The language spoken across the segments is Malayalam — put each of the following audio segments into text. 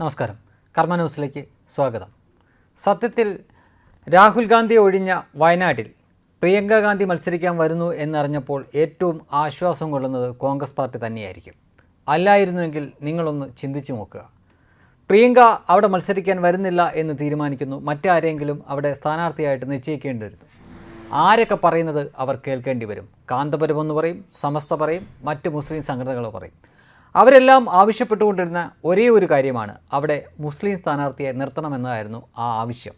നമസ്കാരം. കർമ്മ ന്യൂസിലേക്ക് സ്വാഗതം. സത്യത്തിൽ രാഹുൽ ഗാന്ധി ഒഴിഞ്ഞ വയനാട്ടിൽ പ്രിയങ്ക ഗാന്ധി മത്സരിക്കാൻ വരുന്നു എന്നറിഞ്ഞപ്പോൾ ഏറ്റവും ആശ്വാസം കൊള്ളുന്നത് കോൺഗ്രസ് പാർട്ടി തന്നെയായിരിക്കും. അല്ലായിരുന്നുവെങ്കിൽ നിങ്ങളൊന്ന് ചിന്തിച്ചു നോക്കുക. പ്രിയങ്ക അവിടെ മത്സരിക്കാൻ വരുന്നില്ല എന്ന് തീരുമാനിക്കുന്നു. മറ്റാരെങ്കിലും അവിടെ സ്ഥാനാർത്ഥിയായിട്ട് നിശ്ചയിക്കേണ്ടി വരുന്നു ആരൊക്കെ പറയുന്നത് അവർ കേൾക്കേണ്ടി വരും? കാന്തപുരം എന്ന് പറയും സമസ്ത പറയും മറ്റ് മുസ്ലിം സംഘടനകൾ പറയും. അവരെല്ലാം ആവശ്യപ്പെട്ടുകൊണ്ടിരുന്ന ഒരേ ഒരു കാര്യമാണ്. അവിടെ മുസ്ലിം സ്ഥാനാർത്ഥിയെ നിർത്തണമെന്നതായിരുന്നു ആ ആവശ്യം.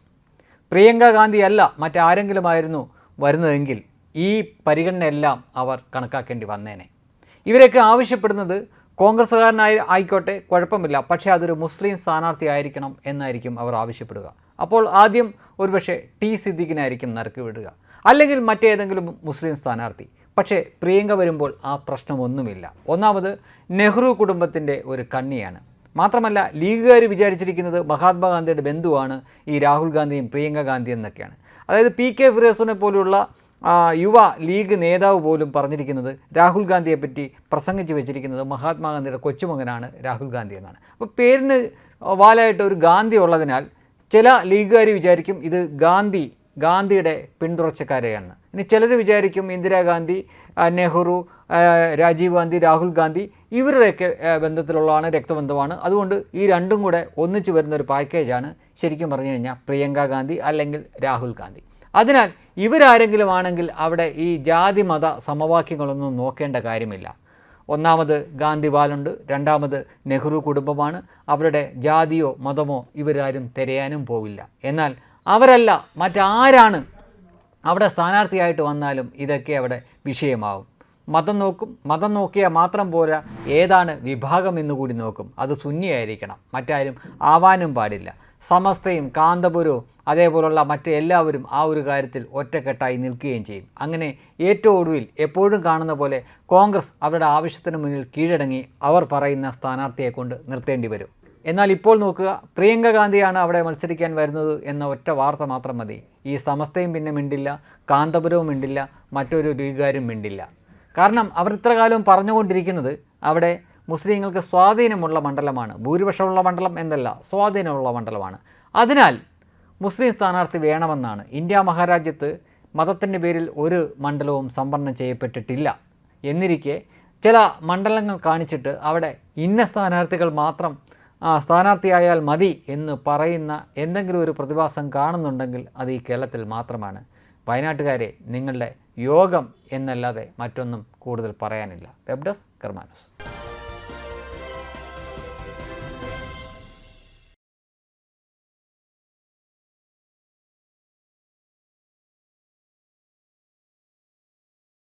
പ്രിയങ്ക ഗാന്ധി അല്ല മറ്റാരെങ്കിലുമായിരുന്നു വരുന്നതെങ്കിൽ ഈ പരിഗണനയെല്ലാം അവർ കണക്കാക്കേണ്ടി വന്നേനെ. ഇവരൊക്കെ ആവശ്യപ്പെടുന്നത് കോൺഗ്രസ്സുകാരനായി ആയിക്കോട്ടെ കുഴപ്പമില്ല. പക്ഷേ അതൊരു മുസ്ലിം സ്ഥാനാർത്ഥി ആയിരിക്കണം എന്നായിരിക്കും അവർ ആവശ്യപ്പെടുക. അപ്പോൾ ആദ്യം ഒരുപക്ഷെ ടി സിദ്ദിഖിനായിരിക്കും നറുക്ക് വിടുക. അല്ലെങ്കിൽ മറ്റേതെങ്കിലും മുസ്ലിം സ്ഥാനാർത്ഥി. പക്ഷേ പ്രിയങ്ക വരുമ്പോൾ ആ പ്രശ്നമൊന്നുമില്ല. ഒന്നാമത് നെഹ്റു കുടുംബത്തിന്റെ ഒരു കണ്ണിയാണ്. മാത്രമല്ല ലീഗുകാർ വിചാരിച്ചിരിക്കുന്നത് മഹാത്മാഗാന്ധിയുടെ ബന്ധുവാണ് ഈ രാഹുൽ ഗാന്ധിയും പ്രിയങ്ക ഗാന്ധി എന്നൊക്കെയാണ്. അതായത് പി കെ ഫിറോസിനെ പോലുള്ള യുവ ലീഗ് നേതാവ് പോലും പറഞ്ഞിരിക്കുന്നത് രാഹുൽ ഗാന്ധിയെ പറ്റി പ്രസംഗിച്ച് വെച്ചിരിക്കുന്നത് മഹാത്മാഗാന്ധിയുടെ കൊച്ചുമകനാണ് രാഹുൽ ഗാന്ധി എന്നാണ്. അപ്പോൾ പേരിന് വാലായിട്ട് ഒരു ഗാന്ധി ഉള്ളതിനാൽ ചില ലീഗുകാർ വിചാരിക്കും ഇത് ഗാന്ധി ഗാന്ധിയുടെ പിന്തുടർച്ചക്കാരെയാണ്. ഇനി ചിലർ വിചാരിക്കും ഇന്ദിരാഗാന്ധി നെഹ്റു രാജീവ് ഗാന്ധി രാഹുൽ ഗാന്ധി ഇവരുടെയൊക്കെ ബന്ധത്തിലുള്ളതാണ് രക്തബന്ധമാണ്. അതുകൊണ്ട് ഈ രണ്ടും കൂടെ ഒന്നിച്ചു വരുന്ന ഒരു പാക്കേജാണ് ശരിക്കും പറഞ്ഞു കഴിഞ്ഞാൽ പ്രിയങ്ക ഗാന്ധി അല്ലെങ്കിൽ രാഹുൽ ഗാന്ധി. അതിനാൽ ഇവരാരെങ്കിലും ആണെങ്കിൽ അവിടെ ഈ ജാതി മത സമവാക്യങ്ങളൊന്നും നോക്കേണ്ട കാര്യമില്ല. ഒന്നാമത് ഗാന്ധിവാലുണ്ട് രണ്ടാമത് നെഹ്റു കുടുംബമാണ്. അവരുടെ ജാതിയോ മതമോ ഇവരാരും തിരയാനും പോവില്ല. എന്നാൽ അവരല്ല മറ്റാരാണ് അവിടെ സ്ഥാനാർത്ഥിയായിട്ട് വന്നാലും ഇതൊക്കെ അവിടെ വിഷയമാവും. മതം നോക്കും മതം നോക്കിയാൽ മാത്രം പോരാ ഏതാണ് വിഭാഗം എന്നുകൂടി നോക്കും. അത് സുന്നിയായിരിക്കണം മറ്റാരും ആവാനും പാടില്ല. സമസ്തയും കാന്തപുരവും അതേപോലുള്ള മറ്റ് എല്ലാവരും ആ ഒരു കാര്യത്തിൽ ഒറ്റക്കെട്ടായി നിൽക്കുകയും ചെയ്യും. അങ്ങനെ ഏറ്റവും ഒടുവിൽ എപ്പോഴും കാണുന്ന പോലെ കോൺഗ്രസ് അവരുടെ ആവശ്യത്തിന് മുന്നിൽ കീഴടങ്ങി അവർ പറയുന്ന സ്ഥാനാർത്ഥിയെ കൊണ്ട് നിർത്തേണ്ടി വരും. എന്നാൽ ഇപ്പോൾ നോക്കുക പ്രിയങ്ക ഗാന്ധിയാണ് അവിടെ മത്സരിക്കാൻ വരുന്നത് എന്ന ഒറ്റ വാർത്ത മാത്രം മതി. ഈ സമസ്തയും പിന്നെ മിണ്ടില്ല കാന്തപുരവും മിണ്ടില്ല മറ്റൊരു ലീഗുകാരും മിണ്ടില്ല. കാരണം അവർ ഇത്രകാലം പറഞ്ഞുകൊണ്ടിരിക്കുന്നത് അവിടെ മുസ്ലിങ്ങൾക്ക് സ്വാധീനമുള്ള മണ്ഡലമാണ്. ഭൂരിപക്ഷമുള്ള മണ്ഡലം എന്നല്ല സ്വാധീനമുള്ള മണ്ഡലമാണ്. അതിനാൽ മുസ്ലിം സ്ഥാനാർത്ഥി വേണമെന്നാണ്. ഇന്ത്യ മഹാരാജ്യത്ത് മതത്തിന്റെ പേരിൽ ഒരു മണ്ഡലവും സംവരണം ചെയ്യപ്പെട്ടിട്ടില്ല. എന്നിരിക്കെ ചില മണ്ഡലങ്ങൾ കാണിച്ചിട്ട് അവിടെ ഇന്ന സ്ഥാനാർത്ഥികൾ മാത്രം ആ, സ്ഥാനാർത്ഥിയായാൽ മതി എന്ന് പറയുന്ന എന്തെങ്കിലും ഒരു പ്രതിഭാസം കാണുന്നുണ്ടെങ്കിൽ അത് ഈ കേരളത്തിൽ മാത്രമാണ്. വയനാട്ടുകാരെ നിങ്ങളുടെ യോഗം എന്നല്ലാതെ മറ്റൊന്നും കൂടുതൽ പറയാനില്ല. Web desk കർമാനോസ്.